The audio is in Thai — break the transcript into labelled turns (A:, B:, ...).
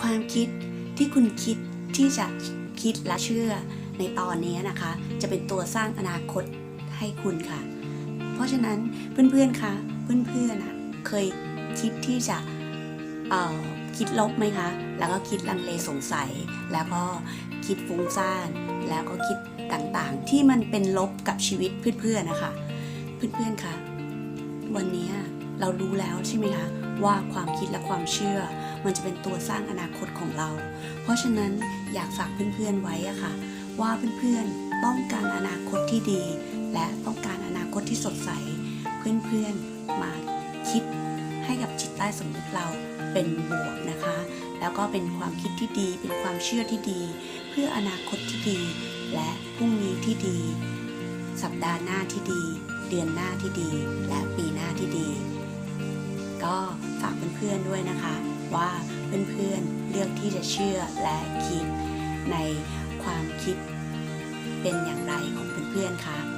A: ความคิดที่คุณคิดที่จะคิดและเชื่อในตอนนี้นะคะ จะเป็นตัวสร้างอนาคตให้คุณค่ะ เพราะฉะนั้นเพื่อนๆคะเพื่อนๆเคยคิดที่จะคิดลบไหมคะ แล้วก็คิดลังเลสงสัย แล้วก็คิดฟุ้งซ่าน แล้วก็คิดต่างๆ ที่มันเป็นลบกับชีวิตเพื่อนๆนะคะ เพื่อนๆคะวันนี้ เรารู้แล้วใช่ไหมคะว่าความคิดและความเชื่อ มันจะเป็นตัวสร้างอนาคตของเรา เพราะฉะนั้นอยากฝากเพื่อนๆไว้อะค่ะ ว่าเพื่อนๆต้องการอนาคตที่ดี และต้องการอนาคตที่สดใส เพื่อนๆมาคิดให้กับจิตใต้สำนึกเราเป็นบวกนะคะ แล้วก็เป็นความคิดที่ดี เป็นความเชื่อที่ดี เพื่ออนาคตที่ดี และพรุ่งนี้ที่ดี สัปดาห์หน้าที่ดี เดือนหน้าที่ดี และปีหน้าที่ดี ก็ฝากเพื่อนๆด้วยนะคะ ว่าเพื่อนๆเลือกที่จะเชื่อและคิดในความคิดเป็นอย่างไรของเพื่อนๆคะ